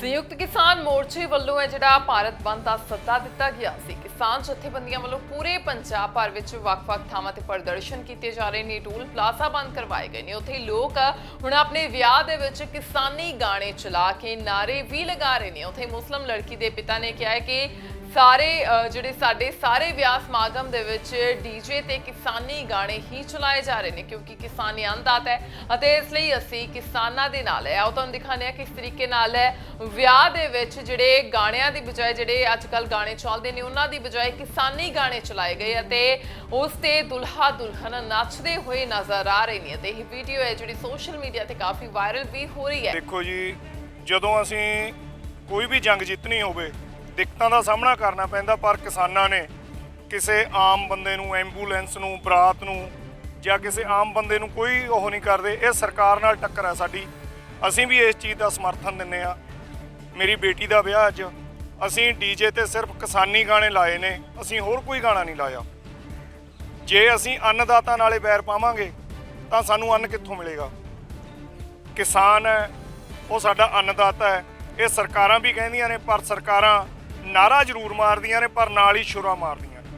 ਸੰਯੁਕਤ ਕਿਸਾਨ ਮੋਰਚੇ ਵੱਲੋਂ ਹੈ ਜਿਹੜਾ ਭਾਰਤ ਬੰਦ ਦਾ ਸੱਦਾ ਦਿੱਤਾ ਗਿਆ ਸੀ। ਕਿਸਾਨ ਜਥੇਬੰਦੀਆਂ ਵੱਲੋਂ ਪੂਰੇ ਪੰਜਾਬ ਭਰ ਵਿੱਚ ਵੱਖ-ਵੱਖ ਥਾਵਾਂ ਤੇ ਪ੍ਰਦਰਸ਼ਨ ਕੀਤੇ ਜਾ ਰਹੇ ਨੇ। ਟੂਲ ਪਲਾਜ਼ਾ ਬੰਦ ਕਰਵਾਏ ਗਏ ਨੇ। ਉੱਥੇ ਲੋਕ ਹੁਣ ਆਪਣੇ ਵਿਆਹ ਦੇ ਵਿੱਚ ਕਿਸਾਨੀ ਗਾਣੇ ਚਲਾ ਕੇ ਨਾਰੇ ਵੀ ਲਗਾ ਰਹੇ ਨੇ। ਉੱਥੇ ਮੁਸਲਮ ਲੜਕੀ ਦੇ ਪਿਤਾ ਨੇ ਕਿਹਾ ਹੈ ਕਿ ਸਾਰੇ ਅ, ਜਿਹੜੇ ਸਾਡੇ ਸਾਰੇ ਵਿਆਹ ਸਮਾਗਮ ਦੇ ਵਿੱਚ ਡੀਜੇ ਤੇ ਕਿਸਾਨੀ ਗਾਣੇ ਹੀ ਚਲਾਏ ਜਾ ਰਹੇ ਨੇ ਕਿਉਂਕਿ ਕਿਸਾਨੀ ਅੰਨਦਾਤ ਹੈ ਅਤੇ ਇਸ ਲਈ ਅਸੀਂ ਕਿਸਾਨਾਂ ਦੇ ਨਾਲ ਹੈ। ਆਓ ਤੁਹਾਨੂੰ ਦਿਖਾਉਂਦੇ ਹਾਂ ਕਿਸ ਤਰੀਕੇ ਨਾਲ ਹੈ। ਵਿਆਹ ਦੇ ਵਿੱਚ ਜਿਹੜੇ ਗਾਣਿਆਂ ਦੀ ਬਜਾਏ ਜਿਹੜੇ ਅੱਜ ਕੱਲ ਗਾਣੇ ਚੱਲਦੇ ਨੇ ਉਹਨਾਂ ਦੀ ਬਜਾਏ ਕਿਸਾਨੀ ਗਾਣੇ ਚਲਾਏ ਗਏ ਅਤੇ ਉਸ ਤੇ ਦੁਲਹਾ ਦੁਲਹਨ ਨੱਚਦੇ ਹੋਏ ਨਜ਼ਰ ਆ ਰਹੇ ਨੇ ਅਤੇ ਇਹ ਵੀਡੀਓ ਹੈ ਜਿਹੜੀ ਸੋਸ਼ਲ ਮੀਡੀਆ ਤੇ ਕਾਫੀ ਵਾਇਰਲ ਵੀ ਹੋ ਰਹੀ ਹੈ। ਦੇਖੋ ਜੀ ਜਦੋਂ ਅਸੀਂ ਕੋਈ ਵੀ ਜੰਗ ਜਿੱਤਣੀ ਹੋਵੇ ਦਿੱਕਤਾਂ ਦਾ ਸਾਹਮਣਾ ਕਰਨਾ ਪੈਂਦਾ, ਪਰ ਕਿਸਾਨਾਂ ਨੇ ਕਿਸੇ ਆਮ ਬੰਦੇ ਨੂੰ, ਐਂਬੂਲੈਂਸ ਨੂੰ, ਬਰਾਤ ਨੂੰ ਜਾਂ ਕਿਸੇ ਆਮ ਬੰਦੇ ਨੂੰ ਕੋਈ ਉਹ ਨਹੀਂ ਕਰਦੇ। ਇਹ ਸਰਕਾਰ ਨਾਲ ਟੱਕਰ ਹੈ ਸਾਡੀ। ਅਸੀਂ ਵੀ ਇਸ ਚੀਜ਼ ਦਾ ਸਮਰਥਨ ਦਿੰਨੇ ਆ ਮੇਰੀ ਬੇਟੀ ਦਾ ਵਿਆਹ ਅੱਜ। ਅਸੀਂ ਡੀਜੇ ਤੇ ਸਿਰਫ ਕਿਸਾਨੀ ਗਾਣੇ ਲਾਏ ਨੇ। ਅਸੀਂ ਹੋਰ ਕੋਈ ਗਾਣਾ ਨਹੀਂ ਲਾਇਆ। ਜੇ ਅਸੀਂ ਅੰਨਦਾਤਾ ਨਾਲੇ ਬੈਰ ਪਾਵਾਂਗੇ, ਤਾਂ ਸਾਨੂੰ ਅੰਨ ਕਿੱਥੋਂ ਮਿਲੇਗਾ? ਕਿਸਾਨ ਹੈ, ਉਹ ਸਾਡਾ ਅੰਨਦਾਤਾ ਹੈ। ਇਹ ਸਰਕਾਰਾਂ ਵੀ ਕਹਿੰਦੀਆਂ ਨੇ, ਪਰ ਸਰਕਾਰਾਂ ਨਾਰਾ ਜ਼ਰੂਰ ਮਾਰਦੀਆਂ ਨੇ ਪਰ ਨਾਲ ਹੀ ਸ਼ੁਰਾ ਮਾਰਦੀਆਂ